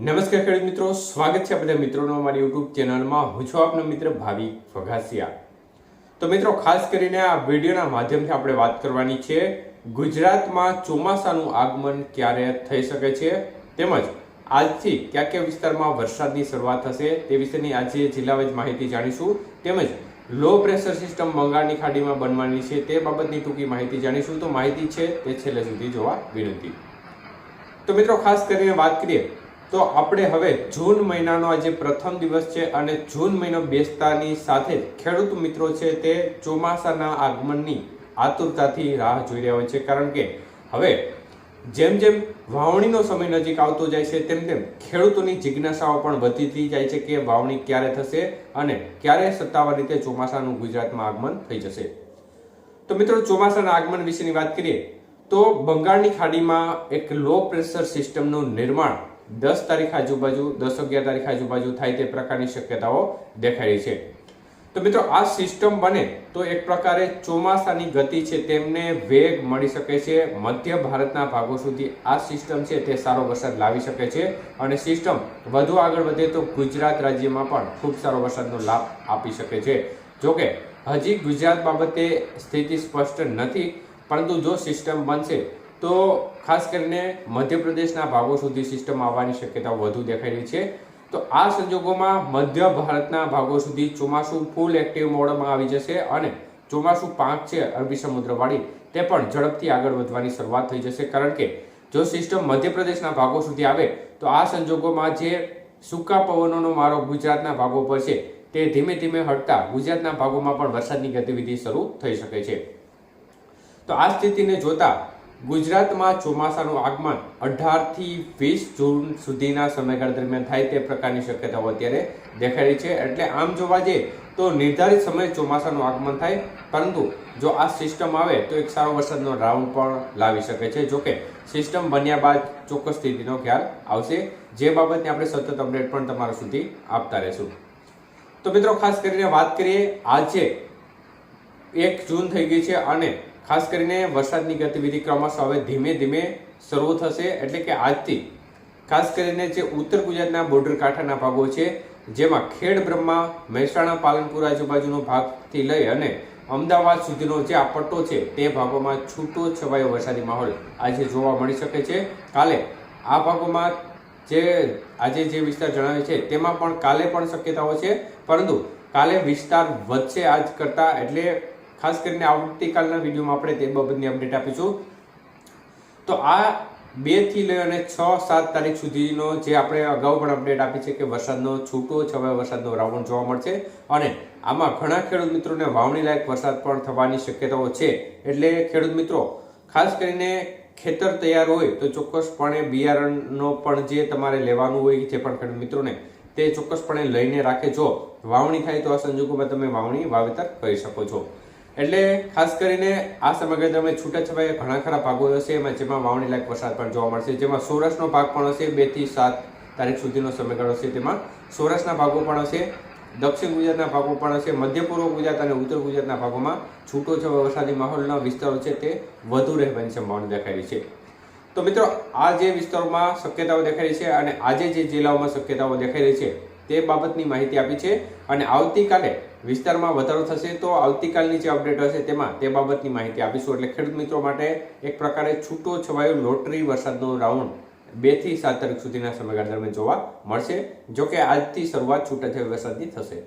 નમસ્કાર ખેડૂત મિત્રો, સ્વાગત છે બધા મિત્રોનો અમારી યુટ્યુબ ચેનલમાં. હું છું આપનો મિત્ર ભાવિક ફગાસિયા. તો મિત્રો, ખાસ કરીને આ વિડીયોના માધ્યમથી આપણે વાત કરવાની છે, ગુજરાતમાં ચોમાસાનું આગમન ક્યારે થઈ શકે છે? તેમજ આજથી કયા કયા વિસ્તારમાં વરસાદની શરૂઆત થશે તે વિશેની આજે જિલ્લાવાઇઝ માહિતી જાણીશું. તેમજ લો પ્રેશર સિસ્ટમ બંગાળની ખાડીમાં બનવાની છે તે બાબતની ટૂંકી માહિતી જાણીશું. તો માહિતી છે તે છેલ્લે સુધી જોવા વિનંતી. તો મિત્રો, ખાસ કરીને વાત કરીએ તો આપણે હવે જૂન મહિનાનો આજે પ્રથમ દિવસ છે અને જૂન મહિનો બેસતાની સાથે જ ખેડૂત મિત્રો છે તે ચોમાસાના આગમનની આતુરતાથી રાહ જોઈ રહ્યા હોય છે. કારણ કે હવે જેમ જેમ વાવણીનો સમય નજીક આવતો જાય છે, તેમ તેમ ખેડૂતોની જિજ્ઞાસાઓ પણ વધતી જાય છે કે વાવણી ક્યારે થશે અને ક્યારે સત્તાવાર રીતે ચોમાસાનું ગુજરાતમાં આગમન થઈ જશે. તો મિત્રો, ચોમાસાના આગમન વિશેની વાત કરીએ તો બંગાળની ખાડીમાં એક લો પ્રેશર સિસ્ટમનું નિર્માણ દસ તારીખ આજુબાજુ, દસ અગિયાર તારીખ આજુબાજુ થાય તે પ્રકારની શક્યતાઓ રહી છે. તો મિત્રો, આ સિસ્ટમ બને તો એક પ્રકારે ચોમાસાની ગતિ છે તેમને વેગ મળી શકે છે. મધ્ય ભારતના ભાગો સુધી આ સિસ્ટમ છે તે સારો વરસાદ લાવી શકે છે અને સિસ્ટમ વધુ આગળ વધે તો ગુજરાત રાજ્યમાં પણ ખૂબ સારો વરસાદનો લાભ આપી શકે છે. જોકે, હજી ગુજરાત બાબતે સ્થિતિ સ્પષ્ટ નથી, પરંતુ જો સિસ્ટમ બનશે તો ખાસ કરીને મધ્યપ્રદેશના ભાગો સુધી સિસ્ટમ આવવાની શક્યતા વધુ દેખાઈ રહી છે. તો આ સંજોગોમાં મધ્ય ભારતના ભાગો સુધી ચોમાસું ફૂલ એક્ટિવ મોડમાં આવી જશે અને ચોમાસું પાંચ છે અરબી સમુદ્રવાળી, તે પણ ઝડપથી આગળ વધવાની શરૂઆત થઈ જશે. કારણ કે જો સિસ્ટમ મધ્યપ્રદેશના ભાગો સુધી આવે, તો આ સંજોગોમાં જે સૂકા પવનોનો મારો ગુજરાતના ભાગો પર છે, તે ધીમે ધીમે હટતા ગુજરાતના ભાગોમાં પણ વરસાદની ગતિવિધિ શરૂ થઈ શકે છે. તો આ સ્થિતિને જોતા ગુજરાતમાં ચોમાસાનું આગમન અઢારથી વીસ જૂન સુધીના સમયગાળા દરમિયાન થાય તે પ્રકારની શક્યતાઓ અત્યારે દેખાઈ રહી છે. એટલે આમ જોવા જઈએ તો નિર્ધારિત સમયે ચોમાસાનું આગમન થાય, પરંતુ જો આ સિસ્ટમ આવે તો એક સારો વરસાદનો રાઉન્ડ પણ લાવી શકે છે. જોકે સિસ્ટમ બન્યા બાદ ચોક્કસ સ્થિતિનો ખ્યાલ આવશે. જે બાબતને આપણે સતત અપડેટ પણ તમારા સુધી આપતા રહેશું. તો મિત્રો, ખાસ કરીને વાત કરીએ, આજે એક જૂન થઈ ગઈ છે અને ખાસ કરીને વરસાદની ગતિવિધિ ક્રમશઃ હવે ધીમે ધીમે શરૂ થશે એટલે કે આજથી. ખાસ કરીને જે ઉત્તર ગુજરાતના બોર્ડર કાંઠાના ભાગો છે, જેમાં ખેડ બ્રહ્મા, મહેસાણા, પાલનપુર આજુબાજુનો ભાગથી લઈ અને અમદાવાદ સુધીનો જે આ પટ્ટો છે, તે ભાગોમાં છૂટો છવાયો વરસાદી માહોલ આજે જોવા મળી શકે છે. કાલે આ ભાગોમાં જે આજે જે વિસ્તાર જણાવે છે, તેમાં પણ કાલે પણ શક્યતાઓ છે, પરંતુ કાલે વિસ્તાર વધશે આજ કરતાં એટલે ખાસ કરીને આવતીકાલના વિડીયોમાં આપણે તે બાબતની અપડેટ આપીશું. તો આ બેથી લઈ અને છ, સાત તારીખ સુધીનો જે આપણે અગાઉ પણ અપડેટ આપી છે કે વરસાદનો છૂટો છવાયો વરસાદનો રાઉન્ડ જોવા મળશે. અને આમાં ઘણા ખેડૂત મિત્રોને વાવણી લાયક વરસાદ પણ થવાની શક્યતાઓ છે. એટલે ખેડૂત મિત્રો, ખાસ કરીને ખેતર તૈયાર હોય તો ચોક્કસપણે બિયારણનો પણ જે તમારે લેવાનું હોય જે પણ ખેડૂત મિત્રોને તે ચોક્કસપણે લઈને રાખે જો. વાવણી થાય તો આ સંજોગોમાં તમે વાવણી, વાવેતર કરી શકો છો. એટલે ખાસ કરીને આ સમયગાળા દરમિયાન છૂટાછવાયા ઘણા ખરા ભાગો હશે, એમાં જેમાં વાવણી લાયક વરસાદ પણ જોવા મળશે, જેમાં સૌરાષ્ટ્રનો ભાગ પણ હશે બેથી સાત તારીખ સુધીનો સમયગાળો હશે, તેમાં સૌરાષ્ટ્રના ભાગો પણ હશે, દક્ષિણ ગુજરાતના ભાગો પણ હશે, મધ્ય પૂર્વ ગુજરાત અને ઉત્તર ગુજરાતના ભાગોમાં છૂટો છે વરસાદી માહોલના વિસ્તારો છે તે વધુ રહેવાની સંભાવના દેખાઈ રહી છે. તો મિત્રો, આ જે વિસ્તારોમાં શક્યતાઓ દેખાઈ રહી છે અને આજે જે જિલ્લાઓમાં શક્યતાઓ દેખાઈ રહી છે તે બાબતની માહિતી આપી છે અને આવતીકાલે વિસ્તારમાં વધારો થશે તો આવતીકાલની જે અપડેટ હશે તેમાં તે બાબતની માહિતી આપીશું. એટલે ખેડૂત મિત્રો માટે એક પ્રકારે છૂટો છવાયો લોટરી વરસાદનો રાઉન્ડ બેથી સાત તારીખ સુધીના સમયગાળા દરમિયાન જોવા મળશે. જોકે આજથી શરૂઆત છૂટાછવાયા વરસાદની થશે.